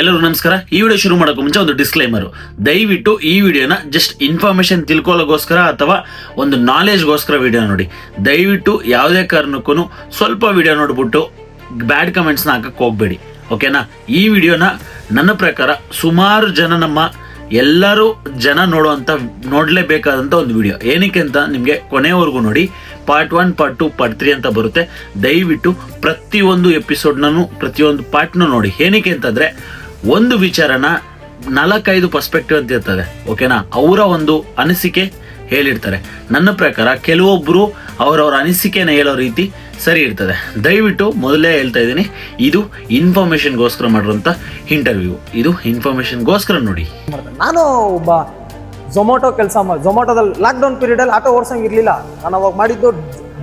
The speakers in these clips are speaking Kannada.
ಎಲ್ಲರಿಗೂ ನಮಸ್ಕಾರ. ಈ ವಿಡಿಯೋ ಶುರು ಮಾಡೋಕೆ ಮುಂಚೆ ಒಂದು ಡಿಸ್ಕ್ಲೈಮರು ದಯವಿಟ್ಟು ಈ ವಿಡಿಯೋನ ಜಸ್ಟ್ ಇನ್ಫಾರ್ಮೇಶನ್ ತಿಳ್ಕೊಳ್ಳೋಗೋಸ್ಕರ ಅಥವಾ ಒಂದು ನಾಲೆಜ್ಗೋಸ್ಕರ ವಿಡಿಯೋ ನೋಡಿ. ದಯವಿಟ್ಟು ಯಾವುದೇ ಕಾರಣಕ್ಕೂ ಸ್ವಲ್ಪ ವಿಡಿಯೋ ನೋಡ್ಬಿಟ್ಟು ಬ್ಯಾಡ್ ಕಮೆಂಟ್ಸ್ನ ಹಾಕಕ್ಕೆ ಹೋಗಬೇಡಿ. ಓಕೆನಾ ಈ ವಿಡಿಯೋನ ನನ್ನ ಪ್ರಕಾರ ಸುಮಾರು ಜನ ನಮ್ಮ ಎಲ್ಲರೂ ಜನ ನೋಡುವಂಥ ನೋಡಲೇಬೇಕಾದಂಥ ಒಂದು ವಿಡಿಯೋ. ಏನಕ್ಕೆ ಅಂತ ನಿಮಗೆ ಕೊನೆಯವರೆಗೂ ನೋಡಿ. Part one part two part three ಅಂತ ಬರುತ್ತೆ. ದಯವಿಟ್ಟು ಪ್ರತಿಯೊಂದು ಎಪಿಸೋಡ್ನೂ ಪ್ರತಿಯೊಂದು ಪಾರ್ಟ್ನೂ ನೋಡಿ. ಏನಕ್ಕೆ ಅಂತಂದರೆ ಒಂದು ವಿಚಾರನ ನಾಲ್ಕೈದು ಪರ್ಸ್ಪೆಕ್ಟಿವ್ ಅಂತ ಇರ್ತದೆ ಓಕೆನಾ ಅವರ ಒಂದು ಅನಿಸಿಕೆ ಹೇಳಿರ್ತಾರೆ. ನನ್ನ ಪ್ರಕಾರ ಕೆಲವೊಬ್ಬರು ಅವರವರ ಅನಿಸಿಕೆನ ಹೇಳೋ ರೀತಿ ಸರಿ ಇರ್ತದೆ. ದಯವಿಟ್ಟು ಮೊದಲೇ ಹೇಳ್ತಾ ಇದ್ದೀನಿ, ಇದು ಇನ್ಫಾರ್ಮೇಷನ್ಗೋಸ್ಕರ ಮಾಡಿರೋಂಥ ಇಂಟರ್ವ್ಯೂ ಇದು ಇನ್ಫಾರ್ಮೇಷನ್ಗೋಸ್ಕರ ನೋಡಿ. ನಾನು ಒಬ್ಬ ಝೊಮ್ಯಾಟೊ ಕೆಲಸ ಮಾಡಿ ಝೊಮ್ಯಾಟೊದಲ್ಲಿ ಲಾಕ್ಡೌನ್ ಪೀರಿಯಡಲ್ಲಿ ಆಟೋ ಓಡ್ಸಂಗೆ ಇರಲಿಲ್ಲ. ನಾನು ಅವಾಗ ಮಾಡಿದ್ದು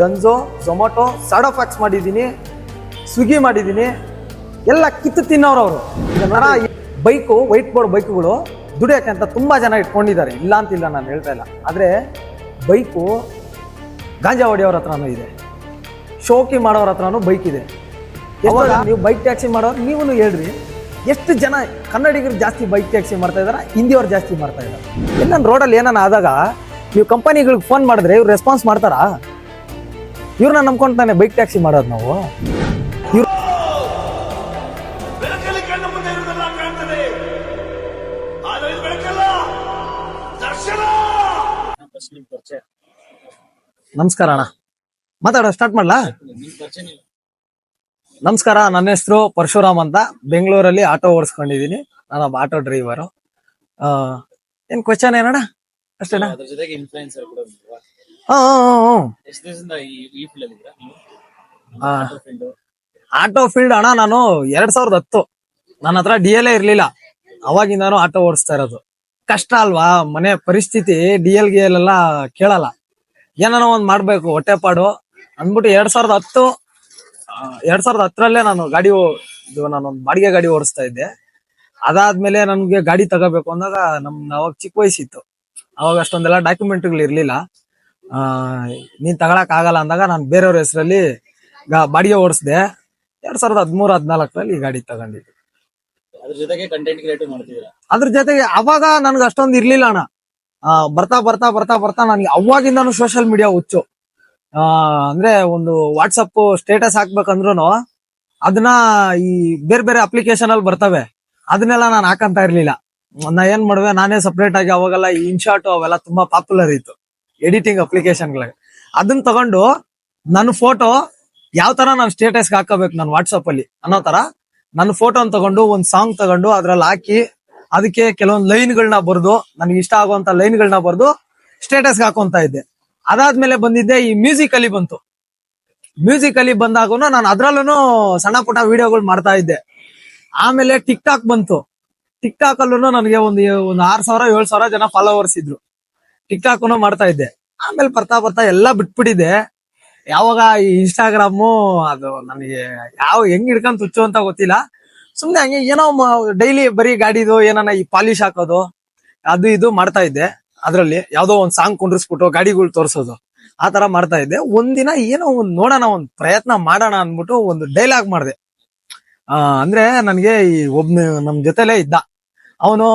ಡನ್ಝೋ ಝೊಮ್ಯಾಟೊ ಸಾಡೋಫ್ಯಾಕ್ಸ್ ಮಾಡಿದ್ದೀನಿ ಸ್ವಿಗ್ಗಿ ಮಾಡಿದ್ದೀನಿ. ಎಲ್ಲ ಕಿತ್ತು ತಿನ್ನೋರು ಅವರು. ಬೈಕು ವೈಟ್ ಬೋರ್ಡ್ ಬೈಕ್ಗಳು ದುಡಿಯೋಕೆ ಅಂತ ತುಂಬ ಜನ ಇಟ್ಕೊಂಡಿದ್ದಾರೆ. ಇಲ್ಲ ಅಂತಿಲ್ಲ ನಾನು ಹೇಳ್ತಾ ಇಲ್ಲ. ಆದರೆ ಬೈಕು ಗಾಂಜಾ ಹೊಡೆಯೋರ ಹತ್ರನೂ ಇದೆ. ಶೋಕಿ ಮಾಡೋರ ಹತ್ರನೂ ಬೈಕ್ ಇದೆ. ಯಾವಾಗ ನೀವು ಬೈಕ್ ಟ್ಯಾಕ್ಸಿ ಮಾಡೋರು ನೀವು ಹೇಳ್ರಿ. ಎಷ್ಟು ಜನ ಕನ್ನಡಿಗರು ಜಾಸ್ತಿ ಬೈಕ್ ಟ್ಯಾಕ್ಸಿ ಮಾಡ್ತಾ ಇದಾರೆ ಹಿಂದಿಯವ್ರು ಜಾಸ್ತಿ ಮಾಡ್ತಾ ಇದ್ದಾರೆ ಎಲ್ಲ ರೋಡಲ್ಲಿ ಏನಾನ ಆದಾಗ ನೀವು ಕಂಪನಿಗಳಿಗೆ ಫೋನ್ ಮಾಡಿದ್ರೆ ಇವ್ರು ರೆಸ್ಪಾನ್ಸ್ ಮಾಡ್ತಾರಾ? ಇವ್ರನ್ನ ನಂಬ್ಕೊಂಡು ತಾನೆ ಬೈಕ್ ಟ್ಯಾಕ್ಸಿ ಮಾಡೋದು ನಾವು. ನಮಸ್ಕಾರ ಅಣ್ಣ. ಮಾತಾಡೋ ಸ್ಟಾರ್ಟ್ ಮಾಡ್ಲಾ? ನಮಸ್ಕಾರ ನನ್ನ ಹೆಸರು ಪರಶುರಾಮ್ ಅಂತ. ಬೆಂಗಳೂರಲ್ಲಿ ಆಟೋ ಓಡಿಸ್ಕೊಂಡಿದ್ದೀನಿ. ನಾನು ಒಬ್ಬ ಆಟೋ ಡ್ರೈವರು ಏನ್ ಕ್ವಶನ್ ಏನಣ್ಣ? ಅಷ್ಟೇನಾ? ಅದ್ರ ಜೊತೆಗೆ ಇನ್ಫ್ಲೂಯೆನ್ಸರ್ ಕೂಡ ಇಲ್ವಾ? ಹಾ ಎಷ್ಟ್ ದಿವಸದಿಂದ ಈ ಈ ಫೀಲ್ಡ್ ಅಲ್ಲಿ ಇದ್ದೀರಾ ನೀವು? ಹಾ. ಫೀಲ್ಡ್ ಆಟೋ ಫೀಲ್ಡ್ ಅಣ್ಣ ನಾನು ಎರಡ್ ಸಾವಿರದ ಹತ್ತು. ನನ್ನ ಹತ್ರ ಡಿ ಎಲ್ ಇರ್ಲಿಲ್ಲ. ಅವಾಗಿಂದಾನು ಆಟೋ ಓಡಿಸ್ತಾ ಇರೋದು. ಕಷ್ಟ ಅಲ್ವಾ? ಮನೆ ಪರಿಸ್ಥಿತಿ ಡಿ ಎಲ್ ಗಿ ಎಲ್ ಎಲ್ಲ ಕೇಳಲ್ಲ. ಏನಾನ ಒಂದ್ ಮಾಡ್ಬೇಕು ಹೊಟ್ಟೆಪಾಡು ಅಂದ್ಬಿಟ್ಟು ಎರಡ್ ಸಾವಿರದ ಹತ್ತು ಎರಡ್ ಸಾವಿರದ ಹತ್ತರಲ್ಲೇ ನಾನು ಗಾಡಿ ಇದು ನಾನೊಂದು ಬಾಡಿಗೆ ಗಾಡಿ ಓಡಿಸ್ತಾ ಇದ್ದೆ. ಅದಾದ್ಮೇಲೆ ನನ್ಗೆ ಗಾಡಿ ತಗೋಬೇಕು ಅಂದಾಗ ನಮ್ ಅವಾಗ ಚಿಕ್ಕ ವಯಸ್ಸಿತ್ತು. ಅವಾಗ ಅಷ್ಟೊಂದೆಲ್ಲ ಡಾಕ್ಯುಮೆಂಟ್ಗಳು ಇರ್ಲಿಲ್ಲ. ಆ, ನೀನ್ ತಗೊಳಕ್ ಆಗಲ್ಲ ಅಂದಾಗ ನಾನು ಬೇರೆಯವ್ರ ಹೆಸರಲ್ಲಿ ಬಾಡಿಗೆ ಓಡಿಸ್ದೆ. ಎರಡ್ ಸಾವಿರದ ಹದಿಮೂರು, ಹದಿನಾಲ್ಕರಲ್ಲಿ ಈ ಗಾಡಿ ತಗೊಂಡಿದ್ದೆ. ಅದ್ರ ಜೊತೆಗೆ ಅವಾಗ ನನ್ಗೆ ಅಷ್ಟೊಂದು ಇರ್ಲಿಲ್ಲ ಅಣ್ಣ. ಬರ್ತಾ ಬರ್ತಾ ಬರ್ತಾ ಬರ್ತಾ ನನಗೆ ಅವಾಗಿಂದಾನು ಸೋಷಿಯಲ್ ಮೀಡಿಯಾ ಹುಚ್ಚು. ಅಂದ್ರೆ ಒಂದು ವಾಟ್ಸಪ್ ಸ್ಟೇಟಸ್ ಹಾಕ್ಬೇಕಂದ್ರು ಅದನ್ನ ಈ ಬೇರೆ ಬೇರೆ ಅಪ್ಲಿಕೇಶನ್ ಅಲ್ಲಿ ಬರ್ತವೆ. ಅದನ್ನೆಲ್ಲ ನಾನು ಹಾಕಂತ ಇರ್ಲಿಲ್ಲ. ನಾ ಏನ್ ಮಾಡುವೆ, ನಾನೇ ಸಪ್ರೇಟ್ ಆಗಿ ಅವಾಗೆಲ್ಲ ಇನ್ಶಾಟ್ ಅವೆಲ್ಲ ತುಂಬಾ ಪಾಪ್ಯುಲರ್ ಇತ್ತು ಎಡಿಟಿಂಗ್ ಅಪ್ಲಿಕೇಶನ್ ಅಪ್ಲಿಕೇಶನ್ಗಳಿಗೆ ಅದನ್ನ ತಗೊಂಡು ನನ್ನ ಫೋಟೋ ಯಾವ ತರ ನಾನು ಸ್ಟೇಟಸ್ಗೆ ಹಾಕೋಬೇಕು ನಾನು ವಾಟ್ಸಪ್ ಅಲ್ಲಿ ಅನ್ನೋ ತರ ನನ್ನ ಫೋಟೋನ ತಗೊಂಡು, ಒಂದ್ ಸಾಂಗ್ ತಗೊಂಡು ಅದ್ರಲ್ಲಿ ಹಾಕಿ, ಅದಕ್ಕೆ ಕೆಲವೊಂದು ಲೈನ್ಗಳನ್ನ ಬರೆದು, ನನಗೆ ಇಷ್ಟ ಆಗುವಂತ ಲೈನ್ಗಳನ್ನ ಬರೆದು ಸ್ಟೇಟಸ್ಗೆ ಹಾಕೊಂತ ಇದ್ದೆ. ಅದಾದ್ಮೇಲೆ ಬಂದಿದ್ದೆ ಈ ಮ್ಯೂಸಿಕ್ ಅಲ್ಲಿ ಬಂತು. ಮ್ಯೂಸಿಕ್ ಅಲ್ಲಿ ಬಂದಾಗ ನಾನು ಅದ್ರಲ್ಲೂ ಸಣ್ಣ ಪುಟ್ಟ ವಿಡಿಯೋಗಳು ಮಾಡ್ತಾ ಇದ್ದೆ. ಆಮೇಲೆ ಟಿಕ್ ಟಾಕ್ ಬಂತು. ಟಿಕ್ ಟಾಕ್ ಅಲ್ಲೂ ನನಗೆ ಒಂದು ಒಂದು ಆರ್ ಸಾವಿರ, ಏಳು ಸಾವಿರ ಜನ ಫಾಲೋವರ್ಸ್ ಇದ್ರು. ಟಿಕ್ ಟಾಕ್ ಮಾಡ್ತಾ ಇದ್ದೆ. ಆಮೇಲೆ ಬರ್ತಾ ಬರ್ತಾ ಎಲ್ಲ ಬಿಟ್ಬಿಟ್ಟಿದೆ ಯಾವಾಗ ಈ ಇನ್ಸ್ಟಾಗ್ರಾಮು ಅದು ನನಗೆ ಯಾವ ಹೆಂಗ್ ಹಿಡ್ಕೊಂಡ್ ತುಚ್ಚು ಅಂತ ಗೊತ್ತಿಲ್ಲ. ಸುಮ್ನೆ ಹಂಗೆ ಏನೋ ಡೈಲಿ ಬರೀ ಗಾಡಿದು ಏನಾನ ಈ ಪಾಲಿಶ್ ಹಾಕೋದು, ಅದು ಇದು ಮಾಡ್ತಾ ಇದ್ದೆ. ಅದ್ರಲ್ಲಿ ಯಾವ್ದೋ ಒಂದ್ ಸಾಂಗ್ ಕುಂಡ್ರಿಸ್ಬಿಟ್ಟು ಗಾಡಿಗಳು ತೋರ್ಸೋದು, ಆ ತರ ಮಾಡ್ತಾ ಇದ್ದೆ. ಒಂದಿನ ಏನೋ ಒಂದ್ ನೋಡೋಣ, ಒಂದ್ ಪ್ರಯತ್ನ ಮಾಡೋಣ ಅಂದ್ಬಿಟ್ಟು ಒಂದು ಡೈಲಾಗ್ ಮಾಡಿದೆ. ಆ, ಅಂದ್ರೆ ನನ್ಗೆ ಈ ಒಬ್ನ ನಮ್ ಜೊತೆಲೆ ಇದ್ದ. ಅವನು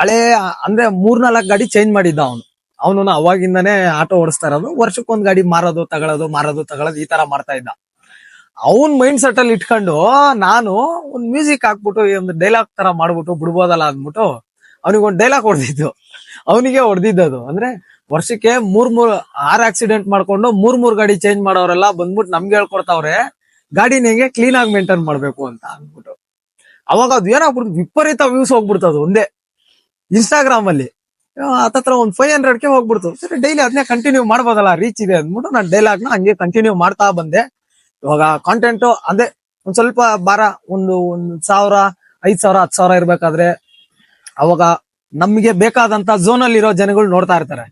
ಹಳೆ, ಅಂದ್ರೆ ಮೂರ್ನಾಲ್ಕು ಗಾಡಿ ಚೇಂಜ್ ಮಾಡಿದ್ದ ಅವನು. ಅವನು ಅವಾಗಿಂದನೇ ಆಟೋ ಓಡಿಸ್ತಾ ಇರೋದು. ವರ್ಷಕ್ಕೊಂದ್ ಗಾಡಿ ಮಾರೋದು ತಗೊಳ್ಳೋದು ಮಾರೋದು ತಗೊಳ್ಳೋದು ಈ ತರ ಮಾಡ್ತಾ ಇದ್ದ. ಅವನ್ ಮೈಂಡ್ ಸೆಟ್ ಅಲ್ಲಿ ಇಟ್ಕೊಂಡು ನಾನು ಒಂದ್ ಮ್ಯೂಸಿಕ್ ಹಾಕ್ಬಿಟ್ಟು ಒಂದು ಡೈಲಾಗ್ ತರ ಮಾಡ್ಬಿಟ್ಟು ಬಿಡ್ಬೋದಲ್ಲ ಅಂದ್ಬಿಟ್ಟು ಅವನಿಗೆ ಒಂದು ಡೈಲಾಗ್ ಹೊಡೆದಿದ್ದು. ಅವನಿಗೆ ಹೊಡೆದಿದ್ದದು. ಅಂದ್ರೆ ವರ್ಷಕ್ಕೆ ಮೂರ್ ಮೂರ್, ಆರ್ ಆಕ್ಸಿಡೆಂಟ್ ಮಾಡ್ಕೊಂಡು ಮೂರ್ ಮೂರ್ ಗಾಡಿ ಚೇಂಜ್ ಮಾಡೋರೆಲ್ಲ ಬಂದ್ಬಿಟ್ಟು ನಮ್ಗೆ ಹೇಳ್ಕೊಡ್ತಾವ್ರೆ, ಗಾಡಿನ ಹೆಂಗೆ ಕ್ಲೀನ್ ಆಗಿ ಮೇಂಟೈನ್ ಮಾಡ್ಬೇಕು ಅಂತ ಅಂದ್ಬಿಟ್ಟು. ಅವಾಗ ಅದು ಏನಾಗ್ಬಿಡ್ತು? ವಿಪರೀತ ವ್ಯೂಸ್ ಹೋಗ್ಬಿಡ್ತದ ಒಂದೇ. ಇನ್ಸ್ಟಾಗ್ರಾಮ್ ಅಲ್ಲಿ. ಆ, ಒಂದು ಫೈವ್ ಹಂಡ್ರೆಡ್ಗೆ ಹೋಗ್ಬಿಡ್ತು. ಸರಿ ಡೈಲಿ ಅದನ್ನೇ ಕಂಟಿನ್ಯೂ ಮಾಡ್ಬೋದಲ್ಲ ರೀಚ್ ಇದೆ ಅಂದ್ಬಿಟ್ಟು ನಾನು ನ ಹಂಗೆ ಕಂಟಿನ್ಯೂ ಮಾಡ್ತಾ ಬಂದೆ. ಇವಾಗ ಕಾಂಟೆಂಟ್ ಅದೇ ಒಂದ್ ಸ್ವಲ್ಪ ಬಾರ ಒಂದು ಒಂದ್ ಸಾವಿರ ಐದ್ ಸಾವಿರ ಹತ್ತು ಸಾವಿರ ಇರ್ಬೇಕಾದ್ರೆ ಅವಾಗ ನಮ್ಗೆ ಬೇಕಾದಂತ ಝೋನ್ ಅಲ್ಲಿ ಇರೋ ಜನಗಳು ನೋಡ್ತಾ ಇರ್ತಾರೆ.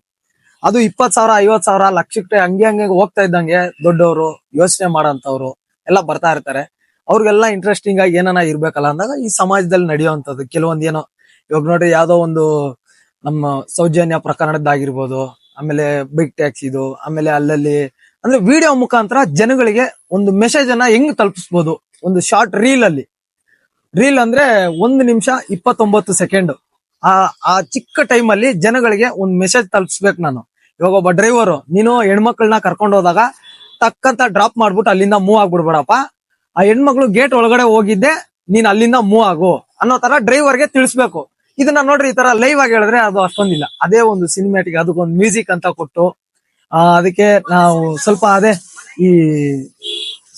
ಅದು ಇಪ್ಪತ್ ಸಾವಿರ ಐವತ್ ಸಾವಿರ ಲಕ್ಷಕ್ಕೆ ಹಂಗೆ ಹಂಗೆ ಹೋಗ್ತಾ ಇದ್ದಂಗೆ ದೊಡ್ಡವರು ಯೋಚನೆ ಮಾಡೋಂಥವ್ರು ಎಲ್ಲ ಬರ್ತಾ ಇರ್ತಾರೆ. ಅವ್ರಿಗೆಲ್ಲ ಇಂಟ್ರೆಸ್ಟಿಂಗ್ ಆಗಿ ಏನಾನ ಇರ್ಬೇಕಲ್ಲ ಅಂದಾಗ ಈ ಸಮಾಜದಲ್ಲಿ ನಡೆಯುವಂಥದ್ದು. ಕೆಲವೊಂದ್ ಏನೋ ಇವಾಗ ನೋಡ್ರಿ ಯಾವ್ದೋ ಒಂದು ನಮ್ಮ ಸೌಜನ್ಯ ಪ್ರಕರಣದ್ದಾಗಿರ್ಬೋದು, ಆಮೇಲೆ ಬೈಕ್ ಟ್ಯಾಕ್ಸ್ ಇದು, ಆಮೇಲೆ ಅಲ್ಲಲ್ಲಿ ಅಂದ್ರೆ ವಿಡಿಯೋ ಮುಖಾಂತರ ಜನಗಳಿಗೆ ಒಂದು ಮೆಸೇಜ್ ಅನ್ನ ಹೆಂಗ್ ತಲುಪಿಸ್ಬೋದು? ಒಂದು ಶಾರ್ಟ್ ರೀಲ್ ಅಲ್ಲಿ. ರೀಲ್ ಅಂದ್ರೆ ಒಂದು ನಿಮಿಷ ಇಪ್ಪತ್ತೊಂಬತ್ತು ಸೆಕೆಂಡ್ ಆ ಆ ಚಿಕ್ಕ ಟೈಮ್ ಅಲ್ಲಿ ಜನಗಳಿಗೆ ಒಂದು ಮೆಸೇಜ್ ತಲುಪಿಸ್ಬೇಕು ನಾನು. ಇವಾಗ ಒಬ್ಬ ಡ್ರೈವರ್ ನೀನು ಹೆಣ್ಮಕ್ಳನ್ನ ಕರ್ಕೊಂಡು ಹೋದಾಗ ತಕ್ಕಂತ ಡ್ರಾಪ್ ಮಾಡ್ಬಿಟ್ಟು ಅಲ್ಲಿಂದ ಮೂವ್ ಆಗ್ಬಿಡ್ಬೇಡಪ್ಪ. ಆ ಹೆಣ್ಮಕ್ಳು ಗೇಟ್ ಒಳಗಡೆ ಹೋಗಿದ್ದೆ, ನೀನ್ ಅಲ್ಲಿಂದ ಮೂವ್ ಆಗು ಅನ್ನೋ ತರ ಡ್ರೈವರ್ಗೆ ತಿಳಿಸ್ಬೇಕು. ಇದನ್ನ ನೋಡ್ರಿ ಈ ತರ ಲೈವ್ ಆಗಿ ಹೇಳಿದ್ರೆ ಅದು ಅಷ್ಟೊಂದಿಲ್ಲ. ಅದೇ ಒಂದು ಸಿನಿಮ್ಯಾಟಿಕ್ ಅದಕ್ಕೊಂದು ಮ್ಯೂಸಿಕ್ ಅಂತ ಕೊಟ್ಟು ಅದಕ್ಕೆ ನಾವು ಸ್ವಲ್ಪ ಅದೇ ಈ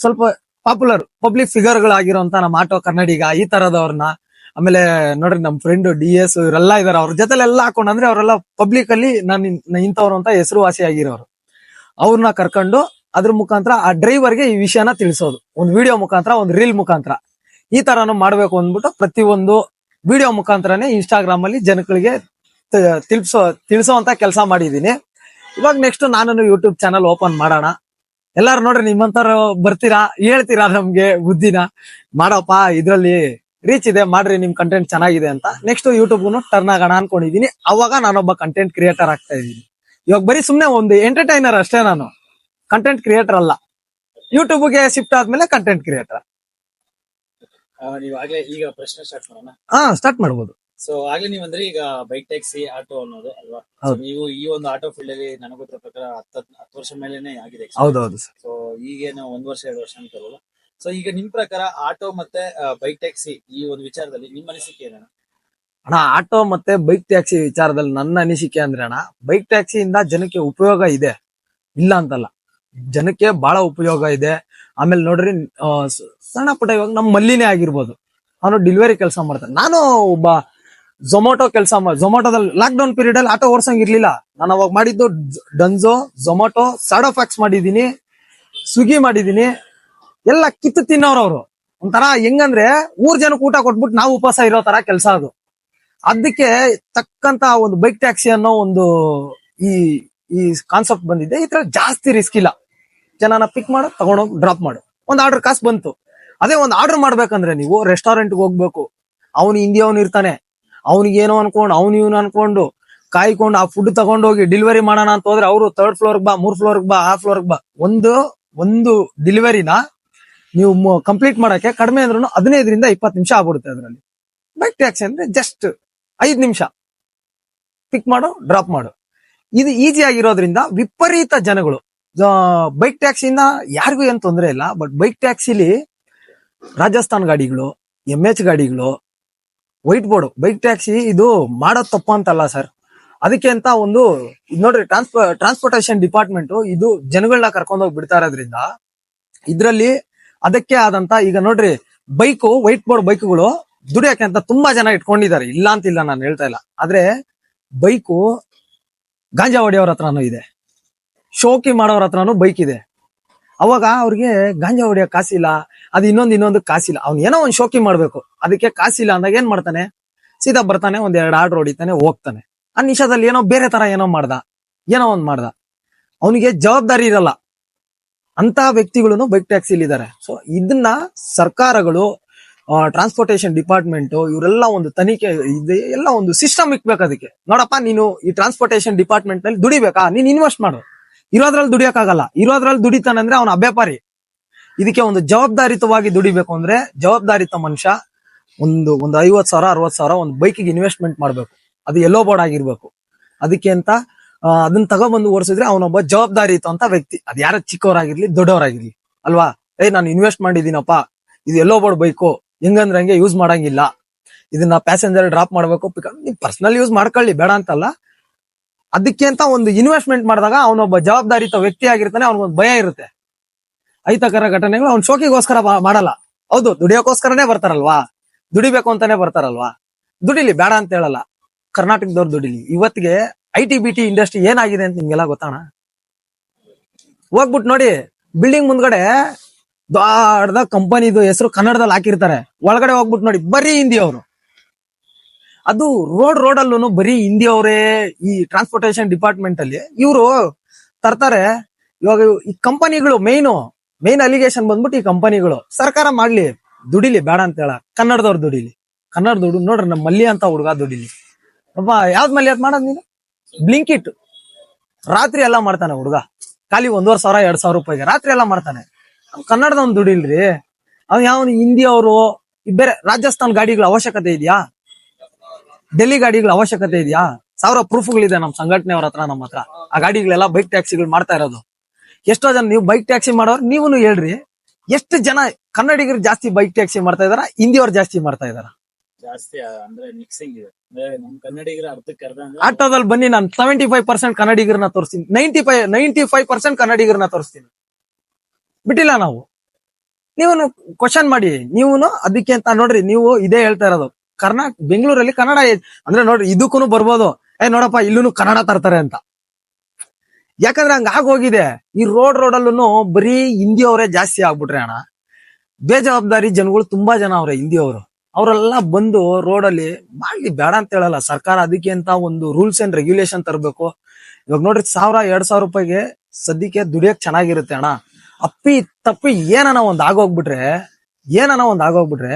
ಸ್ವಲ್ಪ ಪಾಪ್ಯುಲರ್ ಪಬ್ಲಿಕ್ ಫಿಗರ್ ಗಳಾಗಿರುವಂತ ನಮ್ಮ ಆಟೋ ಕನ್ನಡಿಗ, ಈ ತರದವ್ರನ್ನ, ಆಮೇಲೆ ನೋಡ್ರಿ ನಮ್ ಫ್ರೆಂಡ್ ಡಿ ಎಸ್ ಇವರೆಲ್ಲ ಇದಾರೆ. ಅವ್ರ ಜೊತೆಲೆಲ್ಲ ಹಾಕೊಂಡು ಅಂದ್ರೆ ಅವರೆಲ್ಲ ಪಬ್ಲಿಕ್ ಅಲ್ಲಿ ನಾನು ಇಂಥವ್ರು ಅಂತ ಹೆಸರುವಾಸಿ ಆಗಿರೋರು. ಅವ್ರನ್ನ ಕರ್ಕೊಂಡು ಅದ್ರ ಮುಖಾಂತರ ಆ ಡ್ರೈವರ್ಗೆ ಈ ವಿಷಯನ ತಿಳಿಸೋದು. ಒಂದು ವಿಡಿಯೋ ಮುಖಾಂತರ, ಒಂದು ರೀಲ್ ಮುಖಾಂತರ. ಈ ತರನು ಮಾಡ್ಬೇಕು ಅಂದ್ಬಿಟ್ಟು ಪ್ರತಿಯೊಂದು ವಿಡಿಯೋ ಮುಖಾಂತರನೇ ಇನ್ಸ್ಟಾಗ್ರಾಮ್ ಅಲ್ಲಿ ಜನಗಳಿಗೆ ತಿಳಿಸೋ ತಿಳಿಸೋಂತ ಕೆಲಸ ಮಾಡಿದೀನಿ ಇವಾಗ ನೆಕ್ಸ್ಟ್ ನಾನು ಯೂಟ್ಯೂಬ್ ಚಾನಲ್ ಓಪನ್ ಮಾಡೋಣ. ಎಲ್ಲಾರು ನೋಡ್ರಿ ನಿಮ್ಮಂತರ ಬರ್ತೀರಾ, ಹೇಳ್ತೀರಾ ನಮ್ಗೆ ಬುದ್ಧಿನ? ಮಾಡಪ್ಪ, ಇದ್ರಲ್ಲಿ ರೀಚ್ ಇದೆ, ಮಾಡ್ರಿ, ನಿಮ್ ಕಂಟೆಂಟ್ ಚೆನ್ನಾಗಿದೆ ಅಂತ. ನೆಕ್ಸ್ಟ್ ಯೂಟ್ಯೂಬ್ ಟರ್ನ್ ಆಗೋಣ ಅನ್ಕೊಂಡಿದೀನಿ. ಅವಾಗ ನಾನೊಬ್ಬ ಕಂಟೆಂಟ್ ಕ್ರಿಯೇಟರ್ ಆಗ್ತಾ ಇದ್ದೀನಿ. ಇವಾಗ ಬರೀ ಸುಮ್ನೆ ಒಂದು ಎಂಟರ್ಟೈನರ್ ಅಷ್ಟೇ ನಾನು. ಕಂಟೆಂಟ್ ಕ್ರಿಯೇಟರ್ ಅಲ್ಲ. ಯೂಟ್ಯೂಬ್ಗೆ ಶಿಫ್ಟ್ ಆದ್ಮೇಲೆ ಕಂಟೆಂಟ್ ಕ್ರಿಯೇಟರ್ ನೀವು ಆಗ್ಲೇ ಈಗ ಪ್ರಶ್ನೆ ಸ್ಟಾರ್ಟ್ ಮಾಡೋಣ? ಹಾ ಸ್ಟಾರ್ಟ್ ಮಾಡ್ಬೋದು. ಸೊ ಆಗ್ಲೇ ನೀವು ಅಂದ್ರೆ ಈಗ ಬೈಕ್ ಟ್ಯಾಕ್ಸಿ ಆಟೋ ಅನ್ನೋದು ಅಲ್ವಾ? So, ಹೌದು. ನೀವು ಈ ಒಂದು ಆಟೋ ಫೀಲ್ಡ್ ಅಲ್ಲಿ ನನಗೆ ಗೊತ್ತಿರೋ ಪ್ರಕಾರ ಹತ್ತು ಹತ್ತು ವರ್ಷ ಮೇಲೆನೆ ಆಗಿದೆ ಹೌದೌದು ಸರ್. ಸೊ ಈಗೇನು ಒಂದ್ ವರ್ಷ ಎರಡು ವರ್ಷ ಅಂತಾರಲ್ಲ ಸೊ ಈಗ ನಿಮ್ ಪ್ರಕಾರ ಆಟೋ ಮತ್ತೆ ಬೈಕ್ ಟ್ಯಾಕ್ಸಿ ಈ ಒಂದು ವಿಚಾರದಲ್ಲಿ ನಿಮ್ಮ ಅನಿಸಿಕೆ ಏನಣ್ಣ? ಅಣ್ಣ ಆಟೋ ಮತ್ತೆ ಬೈಕ್ ಟ್ಯಾಕ್ಸಿ ವಿಚಾರದಲ್ಲಿ ನನ್ನ ಅನಿಸಿಕೆ ಅಂದ್ರೆ ಅಣ್ಣ ಬೈಕ್ ಟ್ಯಾಕ್ಸಿಯಿಂದ ಜನಕ್ಕೆ ಉಪಯೋಗ ಇದೆ. ಇಲ್ಲ ಅಂತಲ್ಲ. ಜನಕ್ಕೆ ಬಹಳ ಉಪಯೋಗ ಇದೆ. ಆಮೇಲೆ ನೋಡ್ರಿ ಸಣ್ಣ ಪುಟ್ಟ ಇವಾಗ ನಮ್ಮ ಮಲ್ಲಿನೇ ಆಗಿರ್ಬೋದು. ಅವನು ಡೆಲಿವರಿ ಕೆಲಸ ಮಾಡ್ತಾನೆ. ನಾನು ಒಬ್ಬ ಝೊಮ್ಯಾಟೊ ಕೆಲಸ ಝೊಮ್ಯಾಟೊದಲ್ಲಿ ಲಾಕ್ ಡೌನ್ ಪೀರಿಯಡ್ ಅಲ್ಲಿ ಆಟೋ ಓಡ್ಸಂಗ್ ಇರ್ಲಿಲ್ಲ. ನಾನು ಅವಾಗ ಮಾಡಿದ್ದು ಡನ್ಝೋ ಝೊಮ್ಯಾಟೊ ಫ್ಯಾಕ್ಸ್ ಮಾಡಿದೀನಿ ಸ್ವಿಗ್ಗಿ ಮಾಡಿದೀನಿ ಎಲ್ಲ ಕಿತ್ತು ತಿನ್ನೋರು ಅವರು ಒಂಥರ ಹೆಂಗಂದ್ರೆ ಊರ್ ಜನಕ್ಕೆ ಊಟ ಕೊಟ್ಬಿಟ್ಟು ನಾವು ಉಪವಾಸ ಇರೋ ತರ ಕೆಲಸ ಅದು. ಅದಕ್ಕೆ ತಕ್ಕಂತ ಒಂದು ಬೈಕ್ ಟ್ಯಾಕ್ಸಿ ಅನ್ನೋ ಒಂದು ಈ ಈ ಕಾನ್ಸೆಪ್ಟ್ ಬಂದಿದೆ. ಇದ್ರಲ್ಲಿ ಜಾಸ್ತಿ ರಿಸ್ಕ್ ಇಲ್ಲ. ಜನನ ಪಿಕ್ ಮಾಡು, ತಗೊಂಡೋಗಿ ಡ್ರಾಪ್ ಮಾಡು. ಒಂದು ಆರ್ಡರ್ ಕಾಸು ಬಂತು. ಅದೇ ಒಂದು ಆರ್ಡರ್ ಮಾಡ್ಬೇಕಂದ್ರೆ ನೀವು ರೆಸ್ಟೋರೆಂಟ್ಗೆ ಹೋಗ್ಬೇಕು. ಅವನು ಹಿಂದಿಯವನು ಇರ್ತಾನೆ. ಏನೋ ಅನ್ಕೊಂಡು, ಅವ್ನು ಇವನು ಅನ್ಕೊಂಡು ಕಾಯ್ಕೊಂಡು ಆ ಫುಡ್ ತಗೊಂಡೋಗಿ ಡೆಲಿವರಿ ಮಾಡೋಣ ಅಂತ ಹೋದ್ರೆ ಅವರು ಥರ್ಡ್ ಫ್ಲೋರ್ ಬಾ, ಮೂರ್ ಫ್ಲೋರ್ ಬಾ, ಆ ಫ್ಲೋರ್ ಬಾ. ಒಂದು ಒಂದು ಡೆಲಿವರಿನ ನೀವು ಕಂಪ್ಲೀಟ್ ಮಾಡಕ್ಕೆ ಕಡಿಮೆ ಅಂದ್ರೂ ಹದಿನೈದರಿಂದ ಇಪ್ಪತ್ತು ನಿಮಿಷ ಆಗ್ಬಿಡುತ್ತೆ ಅದರಲ್ಲಿ. ಬೈಕ್ ಟ್ಯಾಕ್ಸಿ ಅಂದ್ರೆ ಜಸ್ಟ್ ಐದು ನಿಮಿಷ. ಪಿಕ್ ಮಾಡು ಡ್ರಾಪ್ ಮಾಡು. ಇದು ಈಸಿ ಆಗಿರೋದ್ರಿಂದ ವಿಪರೀತ ಜನಗಳು ಬೈಕ್ ಟ್ಯಾಕ್ಸಿಯಿಂದ ಯಾರಿಗೂ ಏನ್ ತೊಂದರೆ ಇಲ್ಲ ಬಟ್ ಬೈಕ್ ಟ್ಯಾಕ್ಸಿಲಿ ರಾಜಸ್ಥಾನ್ ಗಾಡಿಗಳು ಎಂ ಎಚ್ ಗಾಡಿಗಳು ವೈಟ್ ಬೋರ್ಡ್ ಬೈಕ್ ಟ್ಯಾಕ್ಸಿ ಇದು ಮಾಡೋದ್ ತಪ್ಪು ಅಂತಲ್ಲ ಸರ್ ಅದಕ್ಕೆ ಅಂತ ಒಂದು ನೋಡ್ರಿ ಟ್ರಾನ್ಸ್ಪೋ ಟ್ರಾನ್ಸ್ಪೋರ್ಟೇಷನ್ ಡಿಪಾರ್ಟ್ಮೆಂಟ್ ಇದು ಜನಗಳನ್ನ ಕರ್ಕೊಂಡು ಹೋಗಿ ಬಿಡ್ತಾ ಇರೋದ್ರಿಂದ ಇದ್ರಲ್ಲಿ ಅದಕ್ಕೆ ಆದಂತ ಈಗ ನೋಡ್ರಿ ಬೈಕು ವೈಟ್ ಬೋರ್ಡ್ ಬೈಕ್ಗಳು ದುಡಿಯಕ್ಕೆ ಅಂತ ತುಂಬಾ ಜನ ಇಟ್ಕೊಂಡಿದ್ದಾರೆ. ಇಲ್ಲ ಅಂತಿಲ್ಲ, ನಾನು ಹೇಳ್ತಾ ಇಲ್ಲ. ಆದ್ರೆ ಬೈಕು ಗಾಂಜಾ ಹೊಡೆಯೋರ ಹತ್ರನೂ ಇದೆ. ಶೋಕಿ ಮಾಡೋರ ಹತ್ರನೂ ಬೈಕ್ ಇದೆ. ಅವಾಗ ಅವ್ರಿಗೆ ಗಾಂಜಾ ಹೊಡಿಯೋ ಕಾಸಿಲ್ಲ, ಅದು ಇನ್ನೊಂದು ಇನ್ನೊಂದು ಕಾಸಿಲ್ಲ. ಅವ್ನು ಏನೋ ಒಂದು ಶೋಕಿ ಮಾಡ್ಬೇಕು. ಅದಕ್ಕೆ ಕಾಸಿಲ್ಲ ಅಂದಾಗ ಏನ್ ಮಾಡ್ತಾನೆ? ಸೀದಾ ಬರ್ತಾನೆ, ಒಂದ್ ಎರಡು ಆರ್ಡರ್ ಹೊಡಿತಾನೆ, ಹೋಗ್ತಾನೆ. ಆ ನಿಷಾದಲ್ಲಿ ಏನೋ ಬೇರೆ ತರ ಏನೋ ಮಾಡ್ದ. ಏನೋ ಒಂದ್ ಮಾಡ್ದ. ಅವನಿಗೆ ಜವಾಬ್ದಾರಿ ಇರಲ್ಲ. ಅಂತ ವ್ಯಕ್ತಿಗಳನ್ನು ಬೈಕ್ ಟ್ಯಾಕ್ಸಿಲಿ ಇದ್ದಾರೆ ಸೊ ಇದನ್ನ ಸರ್ಕಾರಗಳು ಟ್ರಾನ್ಸ್ಪೋರ್ಟೇಷನ್ ಡಿಪಾರ್ಟ್ಮೆಂಟ್ ಇವರೆಲ್ಲ ಒಂದು ತನಿಖೆ, ಇದೆ ಎಲ್ಲ ಒಂದು ಸಿಸ್ಟಮ್ ಇಕ್ಬೇಕು ಅದಕ್ಕೆ. ನೋಡಪ್ಪ, ನೀನು ಈ ಟ್ರಾನ್ಸ್ಪೋರ್ಟೇಷನ್ ಡಿಪಾರ್ಟ್ಮೆಂಟ್ನಲ್ಲಿ ದುಡಿಬೇಕಾ? ನೀನ್ ಇನ್ವೆಸ್ಟ್ ಮಾಡು. ಇರೋದ್ರಲ್ಲಿ ದುಡಿಯಕ್ಕಾಗಲ್ಲ. ಇರೋದ್ರಲ್ಲಿ ದುಡಿತಾನೆ ಅಂದ್ರೆ ಅವನ ಅಭ್ಯಾಪಾರಿ. ಇದಕ್ಕೆ ಒಂದು ಜವಾಬ್ದಾರಿತವಾಗಿ ದುಡಿಬೇಕು ಅಂದ್ರೆ ಜವಾಬ್ದಾರಿತ ಮನುಷ್ಯ ಒಂದು ಒಂದು ಐವತ್ ಸಾವಿರ ಅರವತ್ ಸಾವಿರ ಒಂದು ಬೈಕಿಗೆ ಇನ್ವೆಸ್ಟ್ಮೆಂಟ್ ಮಾಡ್ಬೇಕು. ಅದು ಎಲ್ಲೋ ಬೋರ್ಡ್ ಆಗಿರ್ಬೇಕು. ಅದಕ್ಕೆ ಅಂತ ಅದನ್ನ ತಗೊಬಂದು ಓಡಿಸಿದ್ರೆ ಅವನೊಬ್ಬ ಜವಾಬ್ದಾರಿಯುತ ಅಂತ ವ್ಯಕ್ತಿ. ಅದ್ ಯಾರ ಚಿಕ್ಕವರಾಗಿರ್ಲಿ, ದೊಡ್ಡವರಾಗಿರ್ಲಿ. ಅಲ್ವಾ? ಏ, ನಾನು ಇನ್ವೆಸ್ಟ್ ಮಾಡಿದೀನಪ್ಪ ಇದು ಎಲ್ಲೋ ಬೋರ್ಡ್ ಬೈಕು. ಹೆಂಗಂದ್ರೆ ಹಂಗೆ ಯೂಸ್ ಮಾಡಂಗಿಲ್ಲ. ಇದನ್ನ ಪ್ಯಾಸೆಂಜರ್ ಡ್ರಾಪ್ ಮಾಡ್ಬೇಕು. ಪರ್ಸನಲ್ ಯೂಸ್ ಮಾಡ್ಕೊಳ್ಳಿ. ಬೇಡ ಅಂತಲ್ಲ. ಅದಕ್ಕೆ ಅಂತ ಒಂದು ಇನ್ವೆಸ್ಟ್ಮೆಂಟ್ ಮಾಡಿದಾಗ ಅವನೊಬ್ಬ ಜವಾಬ್ದಾರಿತ ವ್ಯಕ್ತಿ ಆಗಿರ್ತಾನೆ ಅವನಿಗೊಂದು ಭಯ ಇರುತ್ತೆ. ಅಹಿತಕರ ಘಟನೆಗಳು ಅವ್ನ ಶೋಕಿಗೋಸ್ಕರ ಮಾಡಲ್ಲ. ಹೌದು, ದುಡಿಯೋಕೋಸ್ಕರನೇ ಬರ್ತಾರಲ್ವಾ? ದುಡಿಬೇಕು ಅಂತಾನೆ ಬರ್ತಾರಲ್ವಾ? ದುಡಿಲಿ, ಬೇಡ ಅಂತ ಹೇಳಲ್ಲ. ಕರ್ನಾಟಕದವ್ರು ದುಡಿಲಿ. ಇವತ್ತಿಗೆ I T B T industry ಏನಾಗಿದೆ ಅಂತ ನಿಮ್ಗೆಲ್ಲ ಗೊತ್ತಾಣ ಹೋಗ್ಬಿಟ್ಟು ನೋಡಿ ಬಿಲ್ಡಿಂಗ್ ಮುಂದ್ಗಡೆ ದೊಡ್ಡದ ಕಂಪನಿದು ಹೆಸರು ಕನ್ನಡದಲ್ಲಿ ಹಾಕಿರ್ತಾರೆ. ಒಳಗಡೆ ಹೋಗ್ಬಿಟ್ಟು ನೋಡಿ, ಬರೀ ಹಿಂದಿ ಅವರು. ಅದು ರೋಡ್ ರೋಡ್ ಅಲ್ಲೂ ಬರೀ ಹಿಂದಿ ಅವರೇ ಈ ಟ್ರಾನ್ಸ್ಪೋರ್ಟೇಷನ್ ಡಿಪಾರ್ಟ್ಮೆಂಟ್ ಅಲ್ಲಿ. ಇವರು ತರ್ತಾರೆ. ಇವಾಗ ಈ ಕಂಪನಿಗಳು ಮೇನ್ ಮೇನ್ ಅಲಿಗೇಷನ್ ಬಂದ್ಬಿಟ್ಟು ಈ ಕಂಪನಿಗಳು ಸರ್ಕಾರ ಮಾಡ್ಲಿ, ದುಡಿಲಿ, ಬೇಡ ಅಂತ ಹೇಳ. ಕನ್ನಡದವ್ರು ದುಡಿಲಿ. ಕನ್ನಡ ದುಡಿ, ನೋಡ್ರಿ ನಮ್ಮ ಮಲ್ಲಿ ಅಂತ ಹುಡುಗ ದುಡಿಲಿ. ಒಬ್ಬ ಯಾವ್ದ್ ಮಲ್ಲಿ ಅದ್ ಮಾಡೋದ್ ನೀನು? ಬ್ಲಿಂಕಿಟ್ ರಾತ್ರಿ ಎಲ್ಲ ಮಾಡ್ತಾನೆ ಹುಡುಗ. ಖಾಲಿ ಒಂದೂವರೆ ಸಾವಿರ, ಎರಡ್ ಸಾವಿರ ರೂಪಾಯಿಗೆ. ರಾತ್ರಿ ಎಲ್ಲ ಮಾಡ್ತಾನೆ. ಕನ್ನಡದವ್ನ್ ದುಡಿಲ್ರಿ. ಅವ್ನು ಯಾವ ಹಿಂದಿ ಅವರು ಬೇರೆ ರಾಜಸ್ಥಾನ್ ಗಾಡಿಗಳ ಅವಶ್ಯಕತೆ ಇದೆಯಾ? ಡೆಲ್ಲಿ ಗಾಡಿಗಳ ಅವಶ್ಯಕತೆ ಇದೆಯಾ? ಸಾವಿರ ಪ್ರೂಫ್ಗಳಿದೆ ನಮ್ಮ ಸಂಘಟನೆಯವ್ರ ಹತ್ರ ನಮ್ಮ ಹತ್ರ. ಆ ಗಾಡಿಗಳೆಲ್ಲ ಬೈಕ್ ಟ್ಯಾಕ್ಸಿಗಳು ಮಾಡ್ತಾ ಇರೋದು. ಎಷ್ಟೋ ಜನ ನೀವು ಬೈಕ್ ಟ್ಯಾಕ್ಸಿ ಮಾಡೋರು ನೀವು ಹೇಳ್ರಿ. ಎಷ್ಟು ಜನ ಕನ್ನಡಿಗರು ಜಾಸ್ತಿ ಬೈಕ್ ಟ್ಯಾಕ್ಸಿ ಮಾಡ್ತಾ ಇದಾರ ಹಿಂದಿಯವ್ರು ಜಾಸ್ತಿ ಮಾಡ್ತಾ ಇದಾರ ಜಾಸ್ತಿ ಅಂದ್ರೆ ಮಿಕ್ಸಿಂಗ್ ಇದೆ. ಅಂದ್ರೆ ನಮ್ ಕನ್ನಡಿಗರ ಅರ್ಥಕ್ಕೆ ಅರ್ಧ ಅಂದ್ರೆ ಆಟೋದಲ್ಲಿ ಬನ್ನಿ ನಾನು ಸೆವೆಂಟಿ ಫೈವ್ ಪರ್ಸೆಂಟ್ ಕನ್ನಡಿಗರನ್ನ ತೋರಿಸ್ತೀನಿ. Ninety five ninety five percent ಕನ್ನಡಿಗರನ್ನ ತೋರಿಸ್ತೀನಿ. ಬಿಟ್ಟಿಲ್ಲ ನಾವು. ನೀವು ಕ್ವಶನ್ ಮಾಡಿ. ನೀವು ಅದಕ್ಕೆ ಅಂತ ನೋಡ್ರಿ ನೀವು ಇದೇ ಹೇಳ್ತಾ ಇರೋದು. ಕರ್ನಾಟಕ ಬೆಂಗಳೂರಲ್ಲಿ ಕನ್ನಡ ಅಂದ್ರೆ ನೋಡ್ರಿ ಇದಕ್ಕೂ ಬರ್ಬೋದು. ಏ, ನೋಡಪ್ಪ ಇಲ್ಲೂ ಕನ್ನಡ ತರ್ತಾರೆ ಅಂತ. ಯಾಕಂದ್ರೆ ಹಂಗ ಆಗೋಗಿದೆ. ಈ ರೋಡ್ ರೋಡಲ್ಲೂ ಬರೀ ಹಿಂದಿ ಅವರೇ ಜಾಸ್ತಿ ಆಗ್ಬಿಟ್ರೆ ಅಣ್ಣ. ಬೇಜವಾಬ್ದಾರಿ ಜನಗಳು ತುಂಬಾ ಜನ ಅವ್ರೆ, ಹಿಂದಿ ಅವರು. ಅವರೆಲ್ಲ ಬಂದು ರೋಡಲ್ಲಿ ಮಾಡ್ಲಿ ಬೇಡ ಅಂತ ಹೇಳಲ್ಲ. ಸರ್ಕಾರ ಅದಕ್ಕೆ ಅಂತ ಒಂದು ರೂಲ್ಸ್ ಅಂಡ್ ರೆಗ್ಯುಲೇಷನ್ ತರಬೇಕು. ಇವಾಗ ನೋಡ್ರಿ, ಸಾವಿರ, ಎರಡ್ ಸಾವಿರ ರೂಪಾಯಿಗೆ ಸದ್ಯಕ್ಕೆ ದುಡಿಯಕ್ ಚೆನ್ನಾಗಿರುತ್ತೆ ಅಣ್ಣ. ಅಪ್ಪಿ, ತಪ್ಪಿ ಏನನ ಒಂದ್ ಆಗೋಗ್ಬಿಟ್ರೆ, ಏನನ ಒಂದ್ ಆಗೋಗ್ಬಿಟ್ರೆ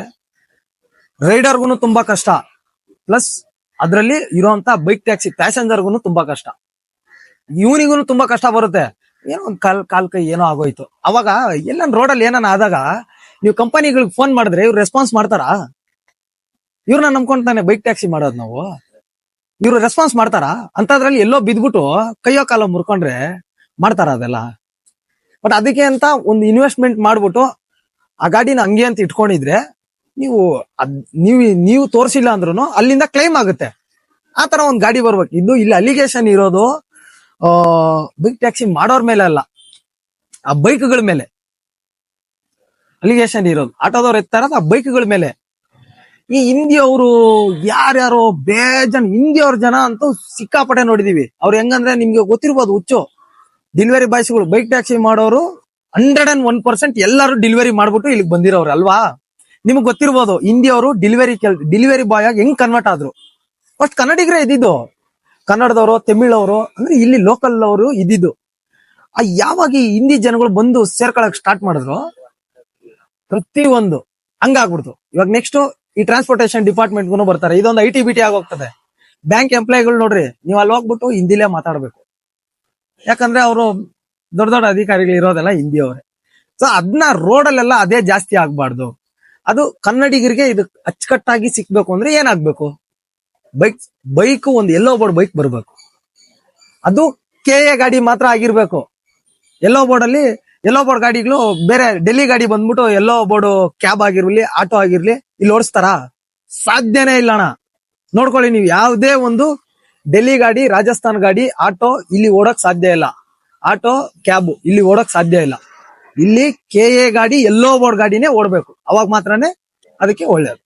ರೈಡರ್ಗುನು ತುಂಬಾ ಕಷ್ಟ. ಪ್ಲಸ್ ಅದರಲ್ಲಿ ಇರುವಂತ ಬೈಕ್ ಟ್ಯಾಕ್ಸಿ ಪ್ಯಾಸೆಂಜರ್ಗುನು ತುಂಬಾ ಕಷ್ಟ. ಇವನಿಗೂ ತುಂಬಾ ಕಷ್ಟ ಬರುತ್ತೆ. ಏನೋ ಒಂದ್ ಕಾಲ್ ಕಾಲ್ ಕೈ ಏನೋ ಆಗೋಯ್ತು. ಅವಾಗ ಎಲ್ಲ ರೋಡಲ್ಲಿ ಏನಾನ ಆದಾಗ ನೀವು ಕಂಪನಿಗಳಿಗೆ ಫೋನ್ ಮಾಡಿದ್ರೆ ಇವ್ರು ರೆಸ್ಪಾನ್ಸ್ ಮಾಡ್ತಾರಾ? ಇವ್ರನ್ನ ನಂಬ್ಕೊಂತಾನೆ ಬೈಕ್ ಟ್ಯಾಕ್ಸಿ ಮಾಡೋದು ನಾವು? ಇವ್ರು ರೆಸ್ಪಾನ್ಸ್ ಮಾಡ್ತಾರಾ? ಅಂತದ್ರಲ್ಲಿ ಎಲ್ಲೋ ಬಿದ್ಬಿಟ್ಟು ಕೈಯೋ ಕಾಲ ಮುರ್ಕೊಂಡ್ರೆ ಮಾಡ್ತಾರ ಅದೆಲ್ಲ. ಬಟ್ ಅದಕ್ಕೆ ಅಂತ ಒಂದು ಇನ್ವೆಸ್ಟ್ಮೆಂಟ್ ಮಾಡ್ಬಿಟ್ಟು ಆ ಗಾಡಿನ ಹಂಗೆ ಅಂತ ಇಟ್ಕೊಂಡಿದ್ರೆ ನೀವು ಅದ್ ನೀವು ನೀವು ತೋರಿಸಿಲ್ಲ ಅಂದ್ರೂ ಅಲ್ಲಿಂದ ಕ್ಲೈಮ್ ಆಗುತ್ತೆ. ಆ ತರ ಒಂದ್ ಗಾಡಿ ಬರ್ಬೇಕು. ಇದು ಇಲ್ಲಿ ಅಲಿಗೇಷನ್ ಇರೋದು, ಆ ಬೈಕ್ ಟ್ಯಾಕ್ಸಿ ಮಾಡೋರ್ ಮೇಲೆ ಅಲ್ಲ. ಆ ಬೈಕ್ಗಳ ಮೇಲೆ. ಅಲಿಗೇಷನ್ ಇರೋದು. ಆಟೋದವ್ರು ಎತ್ತಾ ಆ ಆ ಬೈಕ್ಗಳ ಮೇಲೆ. ಈ ಹಿಂದಿಯವರು ಯಾರ್ಯಾರೋ ಬೇಜನ್, ಹಿಂದಿಯವ್ರ ಜನ ಅಂತೂ ಸಿಕ್ಕಾಪಟ್ಟೆ ನೋಡಿದೀವಿ. ಅವ್ರು ಹೆಂಗಂದ್ರೆ ನಿಮ್ಗೆ ಗೊತ್ತಿರ್ಬೋದು ಹುಚ್ಚು. ಡೆಲಿವರಿ ಬಾಯ್ಸ್ಗಳು ಬೈಕ್ ಟ್ಯಾಕ್ಸಿ ಮಾಡೋರು ಹಂಡ್ರೆಡ್ ಅಂಡ್ ಒನ್ ಪರ್ಸೆಂಟ್ ಎಲ್ಲರೂ ಡೆಲಿವರಿ ಮಾಡ್ಬಿಟ್ಟು ಇಲ್ಲಿಗೆ ಬಂದಿರೋರು ಅಲ್ವಾ? ನಿಮ್ಗೆ ಗೊತ್ತಿರ್ಬೋದು, ಹಿಂದಿಯವರು ಡೆಲಿವರಿ ಕೆಲ್ ಡೆಲಿವರಿ ಬಾಯ್ ಆಗಿ ಹೆಂಗ್ ಕನ್ವರ್ಟ್ ಆದ್ರು. ಫಸ್ಟ್ ಕನ್ನಡಿಗರೇ ಇದ್ದಿದ್ದು. ಕನ್ನಡದವರು, ತಮಿಳವರು, ಅಂದ್ರೆ ಇಲ್ಲಿ ಲೋಕಲ್ ಅವರು ಇದ್ದಿದ್ದು. ಆ ಯಾವಾಗ ಹಿಂದಿ ಜನಗಳು ಬಂದು ಸೇರ್ಕೊಳಕ್ ಸ್ಟಾರ್ಟ್ ಮಾಡಿದ್ರು? ಪ್ರತಿ ಒಂದು ಹಂಗಾಗ್ಬಿಡ್ತು. ಇವಾಗ ನೆಕ್ಸ್ಟ್ ಈ ಟ್ರಾನ್ಸ್ಪೋರ್ಟೇಷನ್ ಡಿಪಾರ್ಟ್ಮೆಂಟ್ಗೂ ಬರ್ತಾರೆ. ಇದೊಂದು ಐ ಟಿ ಬಿ ಟಿ ಆಗೋಗ್ತದೆ. ಬ್ಯಾಂಕ್ ಎಂಪ್ಲಾಯಿಗಳು ನೋಡ್ರಿ, ನೀವು ಅಲ್ಲಿ ಹೋಗ್ಬಿಟ್ಟು ಹಿಂದಿಲೇ ಮಾತಾಡ್ಬೇಕು. ಯಾಕಂದ್ರೆ ಅವರು ದೊಡ್ಡ ದೊಡ್ಡ ಅಧಿಕಾರಿಗಳು ಇರೋದೆಲ್ಲ ಹಿಂದಿ ಅವರೇ ಸೊ ಅದನ್ನ ರೋಡಲ್ಲೆಲ್ಲ ಅದೇ ಜಾಸ್ತಿ ಆಗ್ಬಾರ್ದು. ಅದು ಕನ್ನಡಿಗರಿಗೆ ಇದು ಅಚ್ಚುಕಟ್ಟಾಗಿ ಸಿಕ್ಬೇಕು ಅಂದ್ರೆ ಏನಾಗ್ಬೇಕು? ಬೈಕ್ ಬೈಕ್ ಒಂದು ಎಲ್ಲೋ ಬೋರ್ಡ್ ಬೈಕ್ ಬರಬೇಕು. ಅದು ಕೆ ಎ ಗಾಡಿ ಮಾತ್ರ ಆಗಿರ್ಬೇಕು. ಎಲ್ಲೋ ಬೋರ್ಡ್ ಅಲ್ಲಿ, ಎಲ್ಲೋ ಬೋರ್ಡ್ ಗಾಡಿಗಳು ಬೇರೆ ಡೆಲ್ಲಿ ಗಾಡಿ ಬಂದ್ಬಿಟ್ಟು ಎಲ್ಲೋ ಬೋರ್ಡ್ ಕ್ಯಾಬ್ ಆಗಿರ್ಲಿ, ಆಟೋ ಆಗಿರ್ಲಿ, ಇಲ್ಲಿ ಓಡಿಸ್ತಾರ? ಸಾಧ್ಯನೇ ಇಲ್ಲ ಅಣ್ಣ. ನೋಡ್ಕೊಳ್ಳಿ ನೀವು, ಯಾವುದೇ ಒಂದು ಡೆಲ್ಲಿ ಗಾಡಿ, ರಾಜಸ್ಥಾನ್ ಗಾಡಿ, ಆಟೋ ಇಲ್ಲಿ ಓಡಕ್ ಸಾಧ್ಯ ಇಲ್ಲ. ಆಟೋ, ಕ್ಯಾಬ್ ಇಲ್ಲಿ ಓಡಕ್ ಸಾಧ್ಯ ಇಲ್ಲ. ಇಲ್ಲಿ ಕೆ ಎ ಗಾಡಿ ಎಲ್ಲೋ ಬೋರ್ಡ್ ಗಾಡಿನೇ ಓಡ್ಬೇಕು. ಅವಾಗ ಮಾತ್ರನೇ ಅದಕ್ಕೆ ಒಳ್ಳೇದು.